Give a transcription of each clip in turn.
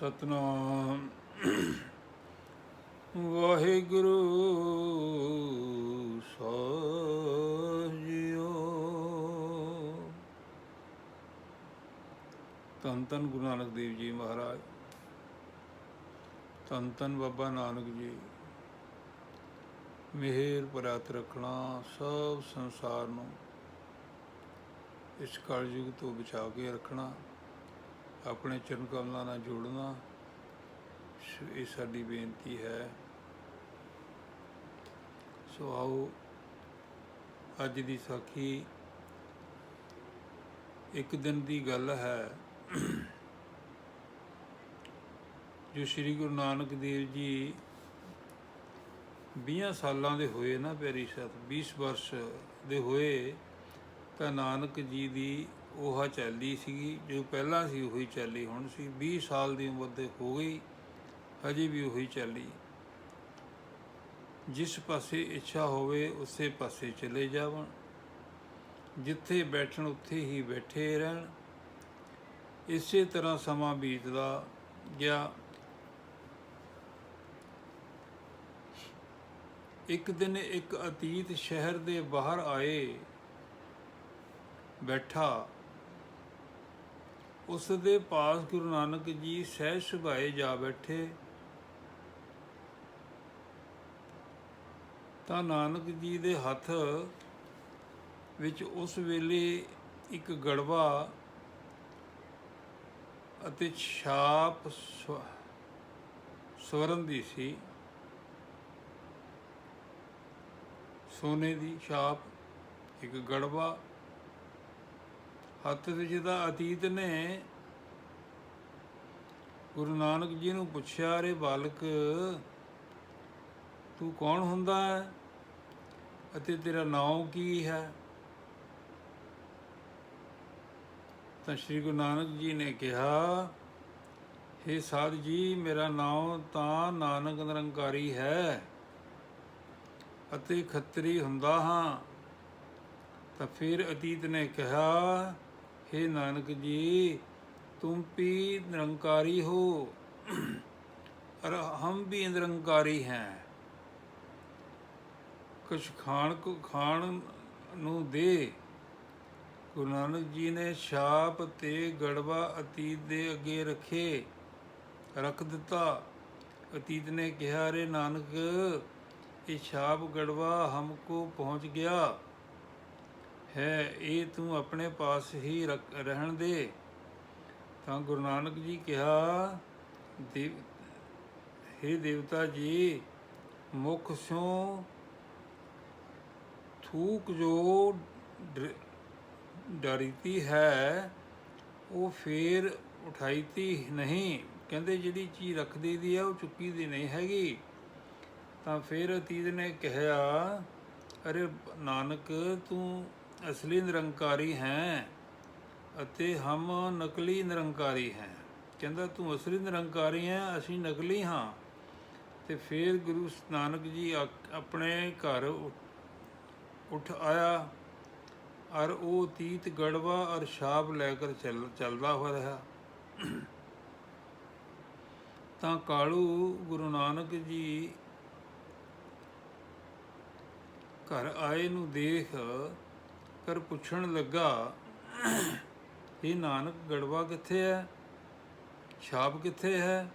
ਸਤਨਾਮ। ਵਾਹਿਗੁਰੂ ਸਾਹਿਓ ਧੰਨ ਧੰਨ ਗੁਰੂ ਨਾਨਕ ਦੇਵ ਜੀ ਮਹਾਰਾਜ। ਧੰਨ ਧੰਨ ਬਾਬਾ ਨਾਨਕ ਜੀ। ਮਿਹਰ ਪਰਾਤ ਰੱਖਣਾ ਸਭ ਸੰਸਾਰ ਨੂੰ। ਇਸ ਕਲਯੁਗ ਤੋਂ ਬਚਾ ਕੇ ਰੱਖਣਾ। ਆਪਣੇ ਚਰਨ ਕਮਲਾਂ ਨਾਲ ਜੋੜਨਾ, ਸ- ਇਹ ਸਾਡੀ ਬੇਨਤੀ ਹੈ। ਸੋ ਆਓ, ਅੱਜ ਦੀ ਸਾਖੀ ਇੱਕ ਦਿਨ ਦੀ ਗੱਲ ਹੈ, ਜੋ ਸ੍ਰੀ ਗੁਰੂ ਨਾਨਕ ਦੇਵ ਜੀ 20 ਸਾਲਾਂ ਦੇ ਹੋਏ ਨਾ ਪਿਆਰੀ ਸਾਥ 20 ਵਰਸ਼ ਦੇ ਹੋਏ ਤਾਂ ਨਾਨਕ ਜੀ ਦੀ ਉਹ ਚੱਲਦੀ ਸੀਗੀ, ਜੋ ਪਹਿਲਾਂ ਸੀ ਉਹੀ ਚੱਲੀ, ਹੁਣ ਸੀ। 20 ਸਾਲ ਦੀ ਉਮਰ ਦੇ ਹੋ ਗਈ, ਹਜੇ ਵੀ ਉਹੀ ਚੱਲੀ। ਜਿਸ ਪਾਸੇ ਇੱਛਾ ਹੋਵੇ, ਉਸੇ ਪਾਸੇ ਚਲੇ ਜਾਵਣ। ਜਿੱਥੇ ਬੈਠਣ, ਉੱਥੇ ਹੀ ਬੈਠੇ ਰਹਿਣ। ਇਸੇ ਤਰ੍ਹਾਂ ਸਮਾਂ ਬੀਤਦਾ ਗਿਆ। ਇੱਕ ਦਿਨ ਇੱਕ ਅਤੀਤ ਸ਼ਹਿਰ ਦੇ ਬਾਹਰ ਆਏ, ਬੈਠਾ। ਉਸ ਦੇ ਪਾਸ ਗੁਰੂ ਨਾਨਕ ਜੀ ਸਹਿਜ ਸੁਭਾਏ ਜਾ ਬੈਠੇ। ਤਾਂ ਨਾਨਕ ਜੀ ਦੇ ਹੱਥ ਵਿੱਚ ਉਸ ਵੇਲੇ ਇੱਕ ਗੜਵਾ ਅਤੇ ਛਾਪ ਸਵ- ਸਵਰਨ ਦੀ ਸੀ। ਸੋਨੇ ਦੀ ਛਾਪ, ਇੱਕ ਗੜਵਾ ਹੱਥ ਵਿੱਚ ਦਾ ਅਤੀਤ ਨੇ ਗੁਰੂ ਨਾਨਕ ਜੀ ਨੂੰ ਪੁੱਛਿਆ ਰੇ ਬਾਲਕ, ਤੂੰ ਕੌਣ ਹੁੰਦਾ ਹੈ ਅਤੇ ਤੇਰਾ ਨਾਮ ਕੀ ਹੈ? ਤਾਂ ਸ੍ਰੀ ਗੁਰੂ ਨਾਨਕ ਜੀ ਨੇ ਕਿਹਾ हे ਸਾਧ ਜੀ, ਮੇਰਾ ਨਾਮ ਤਾਂ ਨਾਨਕ ਨਿਰੰਕਾਰੀ ਹੈ ਅਤੇ ਖੱਤਰੀ ਹੁੰਦਾ ਹਾਂ। ਤਾਂ ਫਿਰ ਅਤੀਤ ਨੇ ਕਿਹਾ हे ਨਾਨਕ ਜੀ तुम भी निरंकारी हो और हम भी निरंकारी हैं ਕੁਛ ਖਾਣ ਕੋ ਖਾਣ ਨੂੰ ਦੇ ਗੁਰੂ ਨਾਨਕ ਜੀ ਨੇ ਛਾਪ ਤੇ ਗੜਵਾ ਅਤੀਤ ਦੇ ਅੱਗੇ ਰੱਖੇ ਰੱਖ ਦਿੱਤਾ ਅਤੀਤ ਨੇ ਕਿਹਾ ਰੇ ਨਾਨਕ ਇਹ ਛਾਪ ਗੜਵਾ ਹਮਕੋ ਪਹੁੰਚ ਗਿਆ ਹੈ, ਇਹ ਤੂੰ ਆਪਣੇ ਪਾਸ ਹੀ ਰਹਿਣ ਦੇ। ਤਾਂ ਗੁਰੂ ਨਾਨਕ ਜੀ ਕਿਹਾ, ਦੇਵ हे ਦੇਵਤਾ ਜੀ, ਮੁਖ ਸੋਂ ਥੂਕ ਜੋ ਡ- ਡਰੀਤੀ ਹੈ, ਉਹ ਫੇਰ ਉਠਾਈਤੀ ਨਹੀਂ। ਕਹਿੰਦੇ ਜਿਹੜੀ ਚੀਜ਼ ਰੱਖਦੀ ਦੀ ਹੈ ਉਹ ਚੁੱਕੀ ਦੀ ਨਹੀਂ ਹੈਗੀ। ਤਾਂ ਫਿਰ ਅਤੀਤ ਨੇ ਕਿਹਾ, ਅਰੇ ਨਾਨਕ, ਤੂੰ ਅਸਲੀ ਨਿਰੰਕਾਰੀ ਹੈ ਅਤੇ ਹਮ ਨਕਲੀ ਨਿਰੰਕਾਰੀ ਹੈ। ਕਹਿੰਦਾ, ਤੂੰ ਅਸਲੀ ਨਿਰੰਕਾਰੀ ਹੈ, ਅਸੀਂ ਨਕਲੀ ਹਾਂ। ਤੇ ਫਿਰ ਗੁਰੂ ਨਾਨਕ ਜੀ ਆ- ਆਪਣੇ ਘਰ ਉੱਠ ਆਇਆ। ਔਰ ਉਹ ਤੀਤ ਗੜਵਾ ਔਰ ਛਾਪ ਲੈ ਕਰ ਚੱਲ, ਚੱਲਦਾ ਹੋ ਰਿਹਾ। ਤਾਂ ਕਾਲੂ ਗੁਰੂ ਨਾਨਕ ਜੀ ਘਰ ਆਏ ਨੂੰ ਦੇਖ ਕਰ ਪੁੱਛਣ ਲੱਗਾ, ਇਹ ਨਾਨਕ ਗੜਵਾ ਕਿੱਥੇ ਹੈ? ਛਾਪ ਕਿੱਥੇ ਹੈ?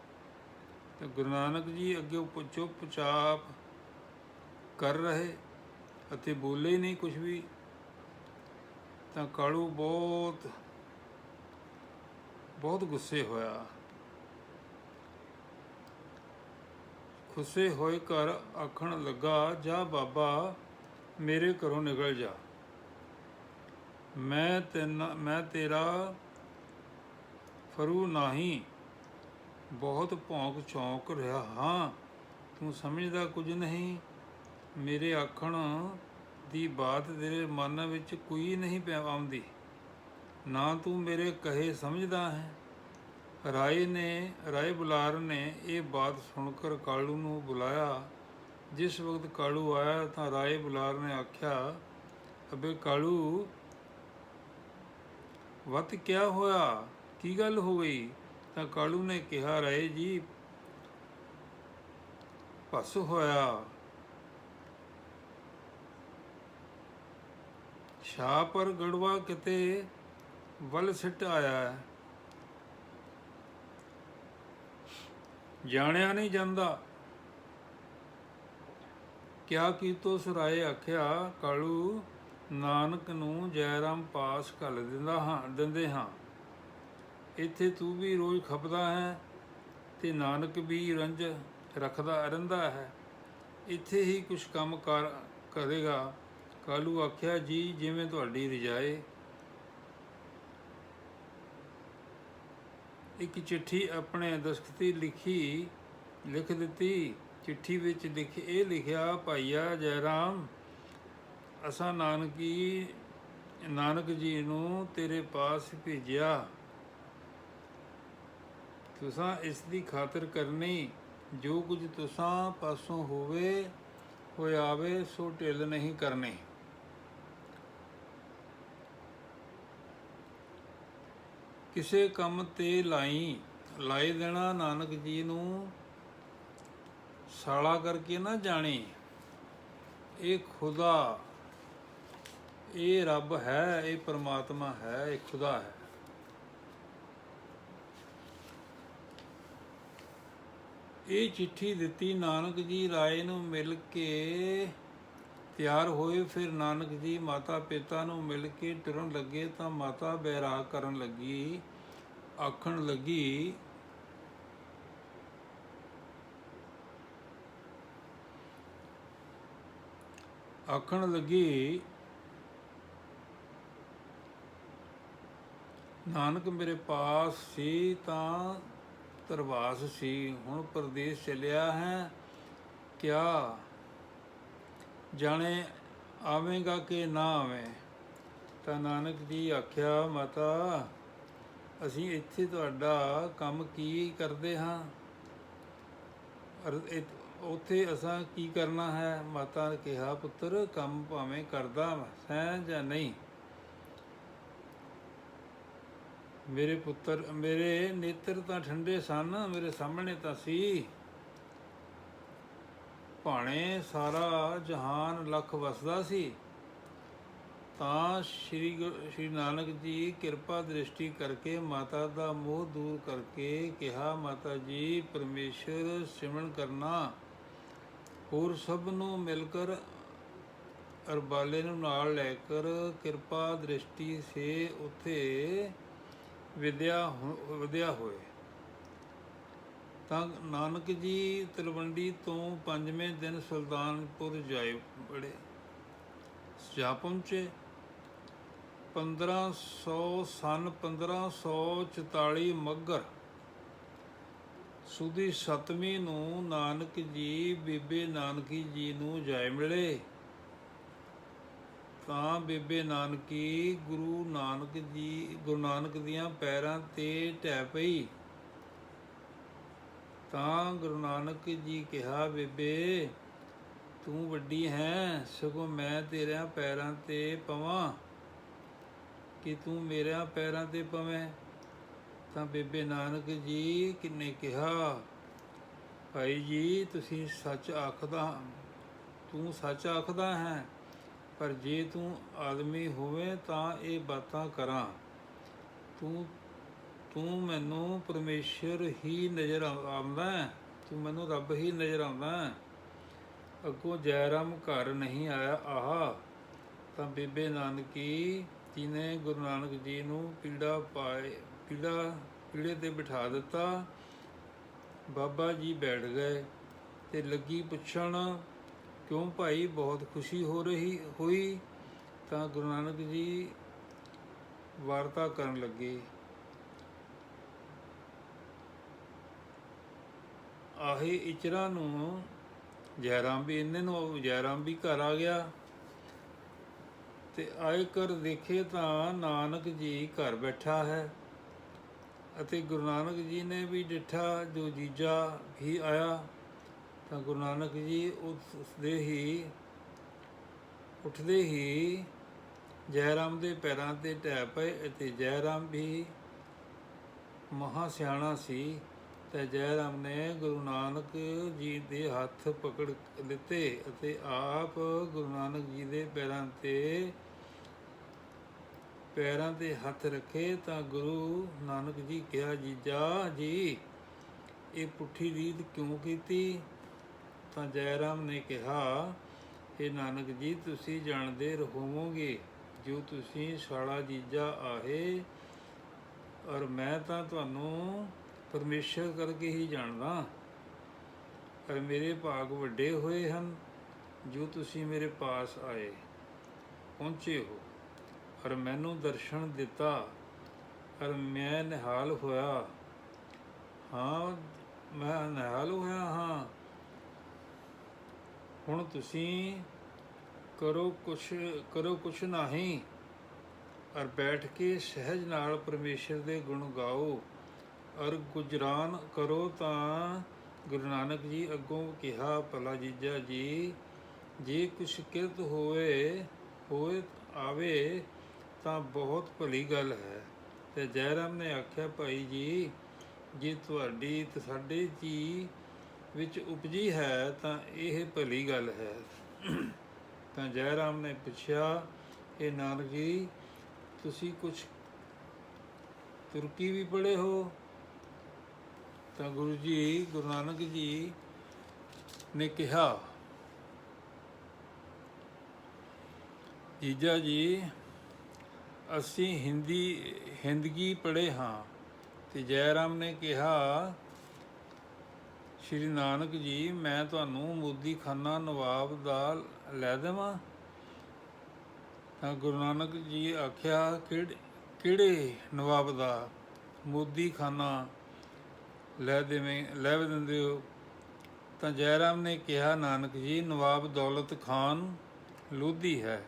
ਤੇ ਗੁਰੂ ਨਾਨਕ ਜੀ ਅੱਗੇ ਚੁੱਪ ਚਾਪ ਕਰ ਰਹੇ ਅਤੇ ਬੋਲੇ ਨਹੀਂ ਕੁਝ ਵੀ। ਤਾਂ ਕਾਲੂ ਬਹੁਤ ਬਹੁਤ ਗੁੱਸੇ ਹੋਇਆ। ਖੁੱਸੇ ਹੋਏ ਕਰ ਆਖਣ ਲੱਗਾ, ਜਾ ਬਾਬਾ, ਮੇਰੇ ਘਰੋਂ ਨਿਕਲ ਜਾ। ਮੈਂ ਤੈਨਾਂ, ਮੈਂ ਤੇਰਾ ਫਰੂ ਨਹੀਂ। ਬਹੁਤ ਭੌਂਕ ਚੌਂਕ ਰਿਹਾ ਹਾਂ। ਤੂੰ ਸਮਝਦਾ ਕੁਝ ਨਹੀਂ। ਮੇਰੇ ਆਖਣ ਦੀ ਬਾਤ ਤੇਰੇ ਮਨ ਵਿੱਚ ਕੋਈ ਨਹੀਂ ਪਿਆ ਆਉਂਦੀ। ਨਾ ਤੂੰ ਮੇਰੇ ਕਹੇ ਸਮਝਦਾ ਹੈ। ਰਾਏ ਨੇ, ਰਾਏ ਬੁਲਾਰ ਨੇ ਇਹ ਬਾਤ ਸੁਣ ਕਰ ਕਾਲੂ ਨੂੰ ਬੁਲਾਇਆ। ਜਿਸ ਵਕਤ ਕਾਲੂ ਆਇਆ ਤਾਂ ਰਾਏ ਬੁਲਾਰ ਨੇ ਆਖਿਆ, ਅਬੇ ਕਾਲੂ ਵਤ ਕਿਆ ਹੋਇਆ? ਕੀ ਗੱਲ ਹੋ ਗਈ? ਤਾਂ ਕਾਲੂ ਨੇ ਕਿਹਾ, ਰਾਏ ਜੀ ਪਸ ਹੋਇਆ। ਸ਼ਾਹ ਪਰ ਗੜਵਾ ਕਿਤੇ ਵੱਲ ਸਿੱਟ ਆਇਆ। ਹੈ ਜਾਣਿਆ ਨਹੀਂ ਜਾਂਦਾ। ਕਿਆ ਕੀ ਕੀਤੋ ਸੁਰਾਏ ਆਖਿਆ, ਕਾਲੂ ਨਾਨਕ ਨੂੰ ਜੈਰਾਮ ਪਾਸ ਕਰ ਦਿੰਦਾ ਹਾਂ, ਦਿੰਦੇ ਹਾਂ। ਇੱਥੇ ਤੂੰ ਵੀ ਰੋਜ਼ ਖਪਦਾ ਹੈ ਤੇ ਨਾਨਕ ਵੀ ਰੰਜ ਰੱਖਦਾ ਰਹਿੰਦਾ ਹੈ। ਇੱਥੇ ਹੀ ਕੁਝ ਕੰਮ ਕਰ, ਕਰੇਗਾ। ਕਾਲੂ ਆਖਿਆ, ਜੀ, ਜਿਵੇਂ ਤੁਹਾਡੀ ਰਜਾਏ। ਇੱਕ ਚਿੱਠੀ ਆਪਣੇ ਦਸਖਤੀ ਲਿਖੀ, ਲਿਖ ਦਿੱਤੀ। ਚਿੱਠੀ ਵਿੱਚ ਲਿਖ, ਇਹ ਲਿਖਿਆ, ਭਾਈਆ ਜੈਰਾਮ ਅਸਾਂ ਨਾਨਕੀ, ਨਾਨਕ ਜੀ ਨੂੰ ਤੇਰੇ ਪਾਸ ਭੇਜਿਆ। ਤੁਸਾਂ ਇਸ ਦੀ ਖਾਤਰ ਕਰਨੀ, ਜੋ ਕੁਝ ਤੁਸਾਂ ਪਾਸੋਂ ਹੋਵੇ, ਹੋਇਆਵੇ, ਸੋ ਢਿੱਲ ਨਹੀਂ ਕਰਨੀ। ਕਿਸੇ ਕੰਮ ਤੇ ਲਾਈ, ਲਾਏ ਦੇਣਾ ਨਾਨਕ ਜੀ ਨੂੰ ਸਾਲਾ ਕਰਕੇ ਨਾ ਜਾਣੀ। ਇਹ ਖੁਦਾ ਇਹ ਰੱਬ ਹੈ, ਇਹ ਪਰਮਾਤਮਾ ਹੈ, ਇਹ ਖੁਦਾ ਹੈ। ਇਹ ਚਿੱਠੀ ਦਿੱਤੀ ਨਾਨਕ ਜੀ ਰਾਏ ਨੂੰ ਮਿਲ ਕੇ ਤਿਆਰ ਹੋਏ, ਫਿਰ ਨਾਨਕ ਜੀ ਮਾਤਾ ਪਿਤਾ ਨੂੰ ਮਿਲ ਕੇ ਟੁਰਨ ਲੱਗੇ ਤਾਂ ਮਾਤਾ ਬੈਰਾਗ ਕਰਨ ਲੱਗੀ, ਆਖਣ ਲੱਗੀ ਆਖਣ ਲੱਗੀ ਨਾਨਕ ਮੇਰੇ ਪਾਸ ਸੀ ਤਾਂ ਤਰਵਾਸ ਸੀ, ਹੁਣ ਪ੍ਰਦੇਸ਼ ਚਲਿਆ ਹੈ। ਕਿਆ ਜਾਣੇ ਆਵੇਂਗਾ ਕਿ ਨਾ ਆਵੇਂ? ਤਾਂ ਨਾਨਕ ਜੀ ਆਖਿਆ, ਮਾਤਾ, ਅਸੀਂ ਇੱਥੇ ਤੁਹਾਡਾ ਕੰਮ ਕੀ ਕਰਦੇ ਹਾਂ? ਅਰ ਉੱਥੇ ਅਸਾਂ ਕੀ ਕਰਨਾ ਹੈ? ਮਾਤਾ ਨੇ ਕਿਹਾ, ਪੁੱਤਰ, ਕੰਮ ਭਾਵੇਂ ਕਰਦਾ ਹੈ ਜਾਂ ਨਹੀਂ? ਮੇਰੇ ਪੁੱਤਰ, ਮੇਰੇ ਨੇਤਰ ਤਾਂ ਠੰਡੇ ਸਨ, ਮੇਰੇ ਸਾਹਮਣੇ ਤਾਂ ਸੀ। ਭਾਣੇ ਸਾਰਾ ਜਹਾਨ ਲੱਖ ਵਸਦਾ ਸੀ। ਤਾਂ ਸ਼੍ਰੀ ਗੁਰੂ- ਸ਼੍ਰੀ ਨਾਨਕ ਜੀ ਕਿਰਪਾ ਦ੍ਰਿਸ਼ਟੀ ਕਰਕੇ ਮਾਤਾ ਦਾ ਮੋਹ ਦੂਰ ਕਰਕੇ ਕਿਹਾ, ਮਾਤਾ ਜੀ, ਪਰਮੇਸ਼ਰ ਸਿਮਰਨ ਕਰਨਾ। ਹੋਰ ਸਭ ਨੂੰ ਮਿਲ ਕਰ ਅਰਬਾਲੇ ਨੂੰ ਨਾਲ ਲੈ ਕਰ ਕਿਰਪਾ ਦ੍ਰਿਸ਼ਟੀ ਸੇ ਉਥੇ ਵਿਦਿਆ ਹੋ- ਵਿਦਿਆ ਹੋਏ। ਤਾਂ ਨਾਨਕ ਜੀ ਤਲਵੰਡੀ ਤੋਂ ਪੰਜਵੇਂ ਦਿਨ ਸੁਲਤਾਨਪੁਰ ਜਾਏ ਬੜੇ। ਜਾ ਪਹੁੰਚੇ 1500 ਸਨ 1544 ਮੱਗਰ ਸੁਦੀ ਸਤਵੀਂ ਨੂੰ ਨਾਨਕ ਜੀ, ਬੀਬੇ ਨਾਨਕੀ ਜੀ ਨੂੰ ਜਾਇ ਮਿਲੇ। ਤਾਂ ਬੀਬੇ ਨਾਨਕੀ, ਗੁਰੂ ਨਾਨਕ ਜੀ, ਗੁਰੂ ਨਾਨਕ ਦੀਆਂ ਪੈਰਾਂ ਤੇ ਢਹਿ ਪਈ। ਤਾਂ ਗੁਰੂ ਨਾਨਕ ਜੀ ਕਿਹਾ, ਬੇਬੇ, ਤੂੰ ਵੱਡੀ ਹੈ, ਸਗੋਂ ਮੈਂ ਤੇਰਿਆਂ ਪੈਰਾਂ ਤੇ ਪਵਾਂ। ਕਿ ਤੂੰ ਮੇਰਿਆਂ ਪੈਰਾਂ ਤੇ ਪਵੇਂ? ਤਾਂ ਬੇਬੇ ਨਾਨਕ ਜੀ ਕਿਨੇ ਕਿਹਾ, ਭਾਈ ਜੀ, ਤੁਸੀਂ ਸੱਚ ਆਖਦਾ, ਤੂੰ ਸੱਚ ਆਖਦਾ ਹੈ? ਪਰ ਜੇ ਤੂੰ ਆਦਮੀ ਹੋਵੇਂ ਤਾਂ ਇਹ ਬਾਤਾਂ ਕਰਾਂ। ਤੂੰ ਤੂੰ ਮੈਨੂੰ ਪਰਮੇਸ਼ਰ ਹੀ ਨਜ਼ਰ ਆ- ਆਉਂਦਾ ਤੂੰ ਮੈਨੂੰ ਰੱਬ ਹੀ ਨਜ਼ਰ ਆਉਂਦਾ ਅੱਗੋਂ ਜੈਰਾਮ ਘਰ ਨਹੀਂ ਆਇਆ, ਆਹਾ। ਤਾਂ ਬੀਬੇ ਨਾਨਕੀ ਜੀ ਨੇ ਗੁਰੂ ਨਾਨਕ ਜੀ ਨੂੰ ਪੀੜਾ ਪਾਏ, ਪੀੜਾ, ਪੀੜੇ ਤੇ ਬਿਠਾ ਦਿੱਤਾ, ਬਾਬਾ ਜੀ ਬੈਠ ਗਏ ਤੇ ਲੱਗੀ ਪੁੱਛਣ ਕਿਉਂ ਭਾਈ? ਬਹੁਤ ਖੁਸ਼ੀ ਹੋ ਰਹੀ, ਹੋਈ ਤਾਂ ਗੁਰੂ ਨਾਨਕ ਜੀ ਵਾਰਤਾ ਕਰਨ ਲੱਗੇ। ਆਹੇ ਇਚਰਾ ਨੂੰ ਜੈਰਾਮ ਵੀ ਇਹਨੇ ਨੂੰ ਜੈਰਾਮ ਵੀ ਘਰ ਆ ਗਿਆ ਤੇ ਆਏ ਕਰ ਦੇਖੇ ਤਾਂ ਨਾਨਕ ਜੀ ਘਰ ਬੈਠਾ ਹੈ ਅਤੇ ਗੁਰੂ ਨਾਨਕ ਜੀ ਨੇ ਵੀ ਡਿਠਾ, ਜੋ ਜੀਜਾ ਵੀ ਆਇਆ ਤਾਂ ਗੁਰੂ ਨਾਨਕ ਜੀ ਉਸ ਦੇ ਹੀ, ਉੱਠਦੇ ਹੀ ਜੈਰਾਮ ਦੇ ਪੈਰਾਂ ਤੇ ਢਹਿ ਪਏ ਅਤੇ ਜੈਰਾਮ ਵੀ ਮਹਾ ਸਿਆਣਾ ਸੀ ਤੇ ਜੈ ਰਾਮ ਨੇ ਗੁਰੂ ਨਾਨਕ ਜੀ ਦੇ ਹੱਥ ਪਕੜ ਲਿੱਤੇ ਅਤੇ ਆਪ ਗੁਰੂ ਨਾਨਕ ਜੀ ਦੇ ਪੈਰਾਂ ਤੇ ਪੈਰਾਂ ਤੇ ਹੱਥ ਰੱਖੇ ਤਾਂ ਗੁਰੂ ਨਾਨਕ ਜੀ ਕਿਹਾ, ਜੀਜਾ ਜੀ, ਇਹ ਪੁੱਠੀ ਰੀਤ ਕਿਉਂ ਕੀਤੀ? ਤਾਂ ਜੈ ਰਾਮ ਨੇ ਕਿਹਾ ਇਹ ਨਾਨਕ ਜੀ, ਤੁਸੀਂ ਜਾਣਦੇ ਰਹੋਗੇ ਜੋ ਤੁਸੀਂ ਸਾਲਾ ਜੀਜਾ ਆਏ ਔਰ ਮੈਂ ਤਾਂ ਤੁਹਾਨੂੰ ਪਰਮੇਸ਼ਰ ਕਰਕੇ ਹੀ ਜਾਣਦਾ। ਪਰ ਮੇਰੇ ਭਾਗ ਵੱਡੇ ਹੋਏ ਹਨ, ਜੋ ਤੁਸੀਂ ਮੇਰੇ ਪਾਸ ਆਏ, ਪਹੁੰਚੇ ਹੋ। ਔਰ ਮੈਨੂੰ ਦਰਸ਼ਨ ਦਿੱਤਾ, ਔਰ ਮੈਂ ਨਿਹਾਲ ਹੋਇਆ। ਹਾਂ, ਮੈਂ ਨਿਹਾਲ ਹੋਇਆ ਹਾਂ। ਹੁਣ ਤੁਸੀਂ ਕਰੋ ਕੁਛ ਕਰੋ ਕੁਛ ਨਹੀਂ ਔਰ ਬੈਠ ਕੇ ਸਹਿਜ ਨਾਲ ਪਰਮੇਸ਼ਰ ਦੇ ਗੁਣ ਗਾਓ ਔਰ ਗੁਜਰਾਨ ਕਰੋ ਤਾਂ ਗੁਰੂ ਨਾਨਕ ਜੀ ਅੱਗੋਂ ਕਿਹਾ, ਭਲਾ ਜੀਜਾ ਜੀ, ਜੇ ਕੁਛ ਕਿਰਤ ਹੋਏ ਹੋਏ ਆਵੇ ਤਾਂ ਬਹੁਤ ਭਲੀ ਗੱਲ ਹੈ। ਤੇ ਜੈਰਾਮ ਨੇ ਆਖਿਆ, ਭਾਈ ਜੀ, ਜੇ ਤੁਹਾਡੀ ਤੇ ਸਾਡੇ ਜੀ ਵਿੱਚ ਉਪਜੀ ਹੈ ਤਾਂ ਇਹ ਭਲੀ ਗੱਲ ਹੈ। ਤਾਂ ਜੈ ਰਾਮ ਨੇ ਪੁੱਛਿਆ, ਇਹ ਨਾਨਕ ਜੀ, ਤੁਸੀਂ ਕੁਝ ਤੁਰਕੀ ਵੀ ਪੜ੍ਹੇ ਹੋ? ਤਾਂ ਗੁਰੂ ਜੀ, ਗੁਰੂ ਨਾਨਕ ਜੀ ਨੇ ਕਿਹਾ, ਜੀਜਾ ਜੀ, ਅਸੀਂ ਹਿੰਦੀ, ਹਿੰਦਗੀ ਪੜ੍ਹੇ ਹਾਂ। ਤੇ ਜੈਰਾਮ ਨੇ ਕਿਹਾ ਸ਼੍ਰੀ ਨਾਨਕ ਜੀ, ਮੈਂ ਤੁਹਾਨੂੰ ਮੋਦੀ ਖਾਨਾ ਨਵਾਬ ਦਾ ਲੈ ਦੇਵਾਂ? ਤਾਂ ਗੁਰੂ ਨਾਨਕ ਜੀ ਆਖਿਆ, ਕਿਹੜੇ ਨਵਾਬ ਦਾ ਮੋਦੀ ਖਾਨਾ ਲੈ ਦੇਵੇਂ, ਲੈ ਦਿੰਦੇ ਹੋ? ਤਾਂ ਜੈਰਾਮ ਨੇ ਕਿਹਾ, ਨਾਨਕ ਜੀ, ਨਵਾਬ ਦੌਲਤ ਖਾਨ ਲੋਧੀ ਹੈ।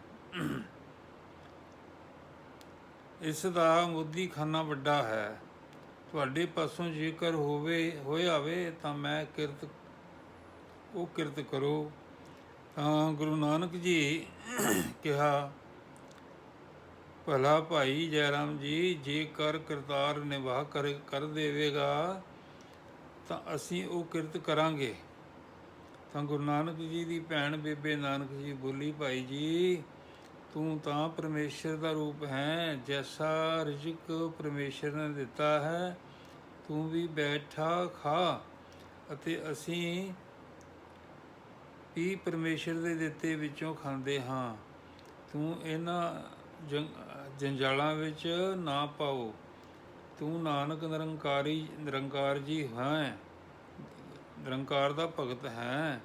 ਇਸ ਦਾ ਮੋਦੀ ਖਾਨਾ ਵੱਡਾ ਹੈ। ਤੁਹਾਡੇ ਪਾਸੋਂ ਜੇਕਰ ਹੋਵੇ ਹੋਇਆ ਵੇ ਤਾਂ ਮੈਂ ਕਿਰਤ, ਉਹ ਕਿਰਤ ਕਰੋ। ਤਾਂ ਗੁਰੂ ਨਾਨਕ ਜੀ ਕਿਹਾ, ਭਲਾ ਭਾਈ ਜੈਰਾਮ ਜੀ, ਜੇਕਰ ਕਰਤਾਰ ਨਿਵਾਹ ਕਰ ਕਰ ਦੇਵੇਗਾ, ਤਾਂ ਅਸੀਂ ਉਹ ਕਿਰਤ ਕਰਾਂਗੇ। ਤਾਂ ਗੁਰੂ ਨਾਨਕ ਜੀ ਦੀ ਭੈਣ ਬੇਬੇ ਨਾਨਕ ਜੀ ਬੋਲੀ, ਭਾਈ ਜੀ ਤੂੰ ਤਾਂ ਪਰਮੇਸ਼ਰ ਦਾ ਰੂਪ ਹੈ, ਜੈਸਾ ਰਿਜਕ ਪਰਮੇਸ਼ਰ ਨੇ ਦਿੱਤਾ ਹੈ, ਤੂੰ ਵੀ ਬੈਠਾ ਖਾ। ਅਤੇ ਅਸੀਂ ਵੀ ਪਰਮੇਸ਼ਰ ਦੇ ਦਿੱਤੇ ਵਿੱਚੋਂ ਖਾਂਦੇ ਹਾਂ। ਤੂੰ ਇਹਨਾਂ ਜੰ- ਜੰਜਾਲਾਂ ਵਿੱਚ ਨਾ ਪਾਓ। ਤੂੰ ਨਾਨਕ ਨਿਰੰਕਾਰੀ, ਨਿਰੰਕਾਰ ਜੀ ਹੈ, ਨਿਰੰਕਾਰ ਦਾ ਭਗਤ ਹੈ।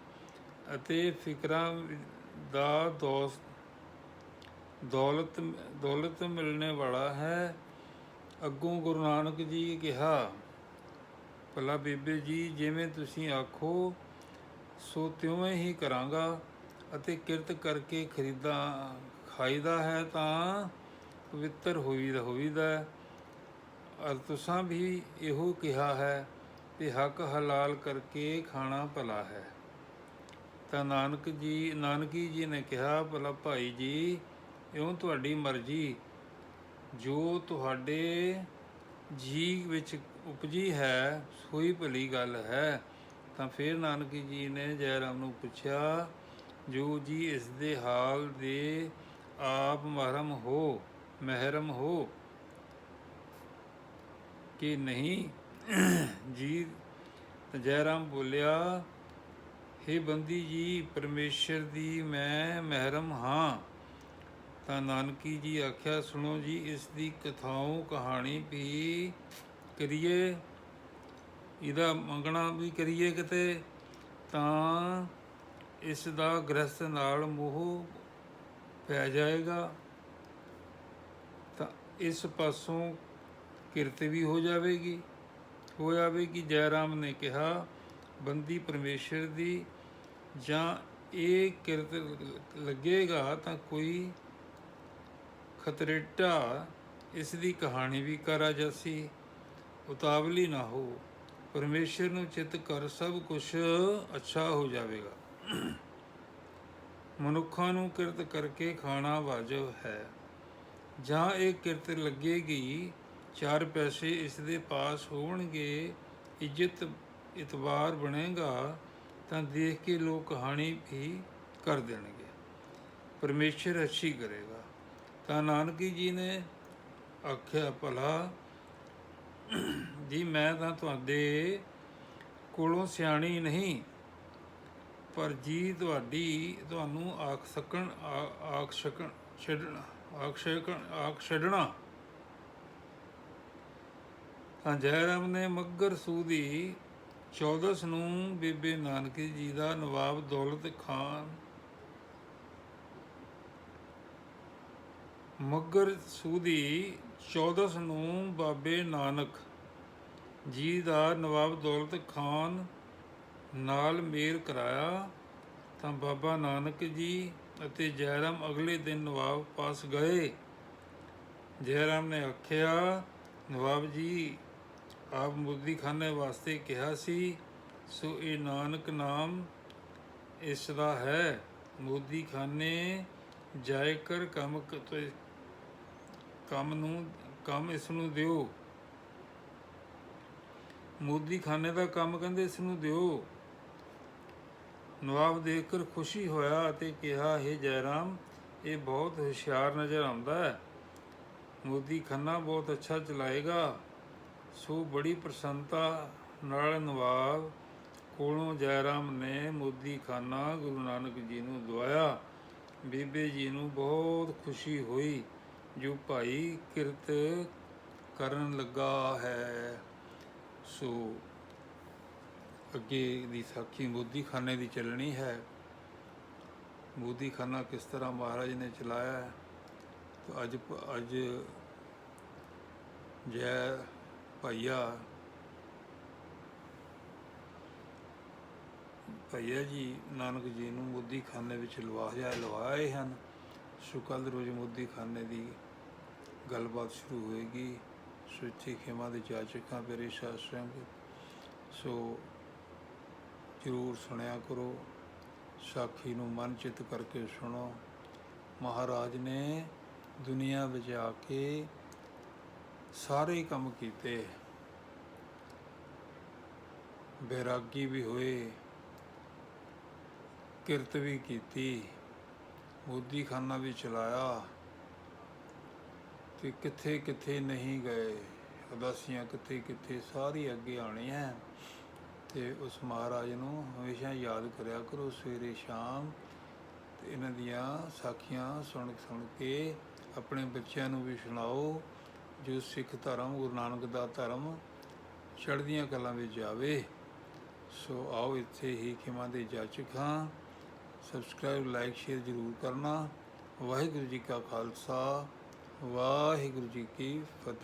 ਅਤੇ ਫਿਕਰਾਂ ਦਾ ਦੋਸਤ ਦੌਲਤ ਦੌਲਤ ਮਿਲਣੇ ਵਾਲਾ ਹੈ। ਅੱਗੋਂ ਗੁਰੂ ਨਾਨਕ ਜੀ ਕਿਹਾ, ਭਲਾ ਬੀਬੇ ਜੀ, ਜਿਵੇਂ ਤੁਸੀਂ ਆਖੋ, ਸੋ ਤਿਉਂ ਹੀ ਕਰਾਂਗਾ ਅਤੇ ਕਿਰਤ ਕਰਕੇ ਖਰੀਦਾ, ਖਾਈਦਾ ਹੈ ਤਾਂ ਪਵਿੱਤਰ ਹੋਈ ਹੋਈਦਾ ਅਰ ਤੁਸਾਂ ਵੀ ਇਹੋ ਕਿਹਾ ਹੈ ਕਿ ਹੱਕ ਹਲਾਲ ਕਰਕੇ ਖਾਣਾ ਭਲਾ ਹੈ। ਤਾਂ ਨਾਨਕ ਜੀ, ਨਾਨਕੀ ਜੀ ਨੇ ਕਿਹਾ, ਭਲਾ ਭਾਈ ਜੀ ਇਉਂ ਤੁਹਾਡੀ ਮਰਜ਼ੀ। ਜੋ ਤੁਹਾਡੇ ਜੀ ਵਿੱਚ ਉਪਜੀ ਹੈ, ਸੋਈ ਭਲੀ ਗੱਲ ਹੈ। ਤਾਂ ਫਿਰ ਨਾਨਕ ਜੀ ਨੇ ਜੈਰਾਮ ਨੂੰ ਪੁੱਛਿਆ, ਜੋ ਜੀ ਇਸ ਦੇ ਹਾਲ ਦੇ ਆਪ ਮਹਰਮ ਹੋ, ਮਹਿਰਮ ਹੋ ਕਿ ਨਹੀਂ? ਜੀ ਤਾਂ ਜੈਰਾਮ ਬੋਲਿਆ हे ਬੰਦੀ ਜੀ, ਪਰਮੇਸ਼ਰ ਦੀ ਮੈਂ ਮਹਿਰਮ ਹਾਂ। ਤਾਂ ਨਾਨਕੀ ਜੀ ਆਖਿਆ, ਸੁਣੋ ਜੀ, ਇਸ ਦੀ ਕਥਾਓ ਕਹਾਣੀ ਵੀ ਕਰੀਏ। ਇਹਦਾ ਮੰਗਣਾ ਵੀ ਕਰੀਏ ਕਿਤੇ ਤਾਂ ਇਸ ਦਾ ਗ੍ਰਸਤ ਨਾਲ ਮੋਹ ਪੈ ਜਾਏਗਾ। ਤਾਂ ਇਸ ਪਾਸੋਂ ਕਿਰਤ ਵੀ ਹੋ ਜਾਵੇਗੀ। ਹੋ ਜਾਵੇਗੀ ਜੈ ਰਾਮ ਨੇ ਕਿਹਾ, ਬੰਦੀ ਪਰਮੇਸ਼ਰ ਦੀ ਜਾਂ ਇਹ ਕਿਰਤ ਲੱਗੇਗਾ ਤਾਂ ਕੋਈ ਖਤਰੇਟਾ, ਇਸ ਦੀ ਕਹਾਣੀ ਵੀ ਕਰਾ ਜਸੀ। ਉਤਾਵਲੀ ਨਾ ਹੋ, ਪਰਮੇਸ਼ਰ ਨੂੰ ਚਿੱਤ ਕਰ ਸਭ ਕੁਝ ਅੱਛਾ ਹੋ ਜਾਵੇਗਾ। ਮਨੁੱਖਾਂ ਨੂੰ ਕਿਰਤ ਕਰਕੇ ਖਾਣਾ ਵਾਜਬ ਹੈ। ਜਾਂ ਇਹ ਕਿਰਤ ਲੱਗੇਗੀ, ਚਾਰ ਪੈਸੇ ਇਸ ਦੇ ਪਾਸ ਹੋਣਗੇ, ਇੱਜ਼ਤ ਇਤਬਾਰ ਬਣੇਗਾ, ਤਾਂ ਦੇਖ ਕੇ ਲੋਕ ਕਹਾਣੀ ਵੀ ਕਰ ਦੇਣਗੇ। ਪਰਮੇਸ਼ਰ ਅੱਛੀ ਕਰੇਗਾ। ਤਾਂ ਨਾਨਕੀ ਜੀ ਨੇ ਆਖਿਆ, ਭਲਾ ਜੀ ਮੈਂ ਤਾਂ ਤੁਹਾਡੇ ਕੋਲੋਂ ਸਿਆਣੀ ਨਹੀਂ, ਪਰ ਜੀ ਤੁਹਾਡੀ ਤੁਹਾਨੂੰ ਆਖ ਸਕਣ, ਆ- ਆਖ ਸਕਣ ਛੱਡਣਾ ਆਖ ਸਕਣ, ਆਖ ਛੱਡਣਾ ਤਾਂ ਜੈਰਾਮ ਨੇ ਮੱਗਰ ਸੂਦੀ 14 ਨੂੰ ਬੀਬੀ ਨਾਨਕੀ ਜੀ ਦਾ ਨਵਾਬ ਦੌਲਤ ਖਾਨ ਮੱਗਰ ਸੂਦੀ 14 ਨੂੰ ਬਾਬੇ ਨਾਨਕ ਜੀ ਦਾ ਨਵਾਬ ਦੌਲਤ ਖਾਨ ਨਾਲ ਮੇਲ ਕਰਾਇਆ, ਤਾਂ ਬਾਬਾ ਨਾਨਕ ਜੀ ਅਤੇ ਜੈਰਾਮ ਅਗਲੇ ਦਿਨ ਨਵਾਬ ਪਾਸ ਗਏ। ਜੈਰਾਮ ਨੇ ਆਖਿਆ, ਨਵਾਬ ਜੀ, ਆਪ ਮੁੱਦੀ ਖਾਨੇ ਵਾਸਤੇ ਕਿਹਾ ਸੀ, ਸੋ ਇਹ ਨਾਨਕ ਨਾਮ ਇਸ ਦਾ ਹੈ। ਮੋਦੀ ਖਾਨੇ ਜਾਇਕਰ ਕੰਮ ਕੰਮ ਨੂੰ, ਕੰਮ ਇਸ ਨੂੰ ਦਿਓ। ਮੋਦੀ ਖਾਨੇ ਦਾ ਕੰਮ ਕਹਿੰਦੇ ਇਸ ਨੂੰ ਦਿਓ। ਨਵਾਬ ਦੇਖ ਕਰ ਖੁਸ਼ੀ ਹੋਇਆ ਅਤੇ ਕਿਹਾ, ਹੈ ਜੈਰਾਮ, ਇਹ ਬਹੁਤ ਹੁਸ਼ਿਆਰ ਨਜ਼ਰ ਆਉਂਦਾ ਹੈ। ਮੋਦੀ ਖਾਨਾ ਬਹੁਤ ਅੱਛਾ ਚਲਾਏਗਾ। ਸੋ ਬੜੀ ਪ੍ਰਸੰਨਤਾ ਨਾਲ ਨਵਾਬ ਕੋਲੋਂ ਜੈਰਾਮ ਨੇ ਮੋਦੀ ਖਾਨਾ ਗੁਰੂ ਨਾਨਕ ਜੀ ਨੂੰ ਦਵਾਇਆ। ਬੀਬੇ ਜੀ ਨੂੰ ਬਹੁਤ ਖੁਸ਼ੀ ਹੋਈ। ਜੋ ਭਾਈ ਕਿਰਤ ਕਰਨ ਲੱਗਾ ਹੈ, ਸੋ ਅੱਗੇ ਦੀ ਸਾਖੀ ਮੋਦੀਖਾਨੇ ਦੀ ਚੱਲਣੀ ਹੈ। ਮੋਦੀਖਾਨਾ ਕਿਸ ਤਰ੍ਹਾਂ ਮਹਾਰਾਜ ਨੇ ਚਲਾਇਆ ਹੈ? ਤੇ ਅੱਜ ਅੱਜ ਜੈ ਭਈਆ ਭਈਆ ਜੀ, ਨਾਨਕ ਜੀ ਨੂੰ ਮੋਦੀਖਾਨੇ ਵਿੱਚ ਲਵਾਇਆ ਲਵਾਏ ਹਨ। ਸੋ ਕੱਲ੍ਹ ਰੋਜ਼ ਮੋਦੀਖਾਨੇ ਦੀ ਗੱਲਬਾਤ ਸ਼ੁਰੂ ਹੋਏਗੀ। ਸੁੱਚੀ ਖੇਮਾ ਦੇ ਜਾਚਕਾਂ ਪੇਰੇ ਸ਼ਾਸਤਰਾਂ ਸੋ ਜ਼ਰੂਰ ਸੁਣਿਆ ਕਰੋ। ਸਾਖੀ ਨੂੰ ਮਨ ਚਿੱਤ ਕਰਕੇ ਸੁਣੋ। ਮਹਾਰਾਜ ਨੇ ਦੁਨੀਆ ਵਿੱਚ ਆ ਕੇ ਸਾਰੇ ਕੰਮ ਕੀਤੇ। ਬੈਰਾਗੀ ਵੀ ਹੋਏ। ਕਿਰਤ ਵੀ ਕੀਤੀ। ਮੋਦੀ ਖਾਨਾ ਵੀ ਚਲਾਇਆ। ਤੇ ਕਿੱਥੇ ਕਿੱਥੇ ਨਹੀਂ ਗਏ। ਉਦਾਸੀਆਂ ਕਿੱਥੇ ਕਿੱਥੇ ਸਾਰੀ ਅੱਗੇ ਆਣੀ ਹੈ। ਤੇ ਉਸ ਮਹਾਰਾਜ ਨੂੰ ਹਮੇਸ਼ਾ ਯਾਦ ਕਰਿਆ ਕਰੋ, ਸਵੇਰੇ ਸ਼ਾਮ ਤੇ ਇਹਨਾਂ ਦੀਆਂ ਸਾਖੀਆਂ ਸੁਣ ਸੁਣ ਕੇ ਆਪਣੇ ਬੱਚਿਆਂ ਨੂੰ ਵੀ ਸੁਣਾਓ, ਜੋ ਸਿੱਖ ਧਰਮ, ਗੁਰੂ ਨਾਨਕ ਦਾ ਧਰਮ ਚੜ੍ਹਦੀਆਂ ਕਲਾਂ ਵਿੱਚ ਜਾਵੇ। ਸੋ ਆਓ ਇੱਥੇ ਹੀ ਖਿਮਾ ਦੇ ਜਾਚਕ ਹਾਂ। ਸਬਸਕ੍ਰਾਈਬ ਲਾਈਕ ਸ਼ੇਅਰ ਜ਼ਰੂਰ ਕਰਨਾ। ਵਾਹਿਗੁਰੂ ਜੀ ਕਾ ਖਾਲਸਾ। ਵਾਹਿਗੁਰੂ ਜੀ ਕੀ ਫਤਿਹ।